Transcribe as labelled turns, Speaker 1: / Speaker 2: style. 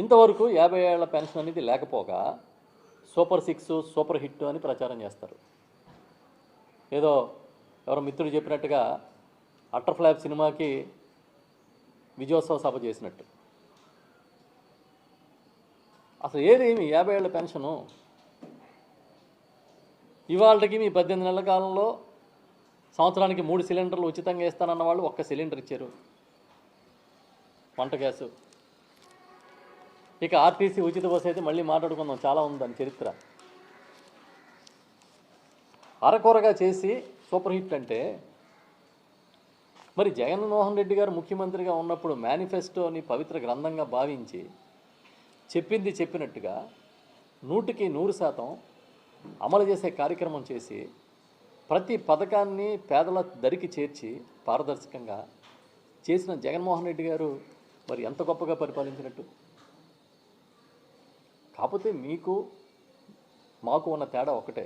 Speaker 1: ఇంతవరకు యాభై ఏళ్ళ పెన్షన్ అనేది లేకపోగా సూపర్ సిక్స్ సూపర్ హిట్ అని ప్రచారం చేస్తారు. ఏదో ఎవరో మిత్రుడు చెప్పినట్టుగా అట్టర్ ఫ్లాప్ సినిమాకి విజయోత్సవ సభ చేసినట్టు. అసలు ఏదేమి యాభై ఏళ్ళ పెన్షను? ఇవాళకి మీ పద్దెనిమిది నెలల కాలంలో సంవత్సరానికి మూడు సిలిండర్లు ఉచితంగా ఇస్తానన్న వాళ్ళు ఒక్క సిలిండర్ ఇచ్చారు. వంట గ్యాసు. ఇక ఆర్టీసీ ఉచిత బస్సు అయితే మళ్ళీ మాట్లాడుకుందాం. చాలా ఉంది దాని చరిత్ర. అరకొరగా చేసి సూపర్ హిట్ అంటే మరి జగన్మోహన్ రెడ్డి గారు ముఖ్యమంత్రిగా ఉన్నప్పుడు మేనిఫెస్టోని పవిత్ర గ్రంథంగా భావించి చెప్పింది చెప్పినట్టుగా నూటికి నూరు శాతం అమలు చేసే కార్యక్రమం చేసి ప్రతి పథకాన్ని పేదల దరికి చేర్చి పారదర్శకంగా చేసిన జగన్మోహన్ రెడ్డి గారు మరి ఎంత గొప్పగా పరిపాలించినట్టు? కాకపోతే మీకు మాకు ఉన్న తేడా ఒకటే.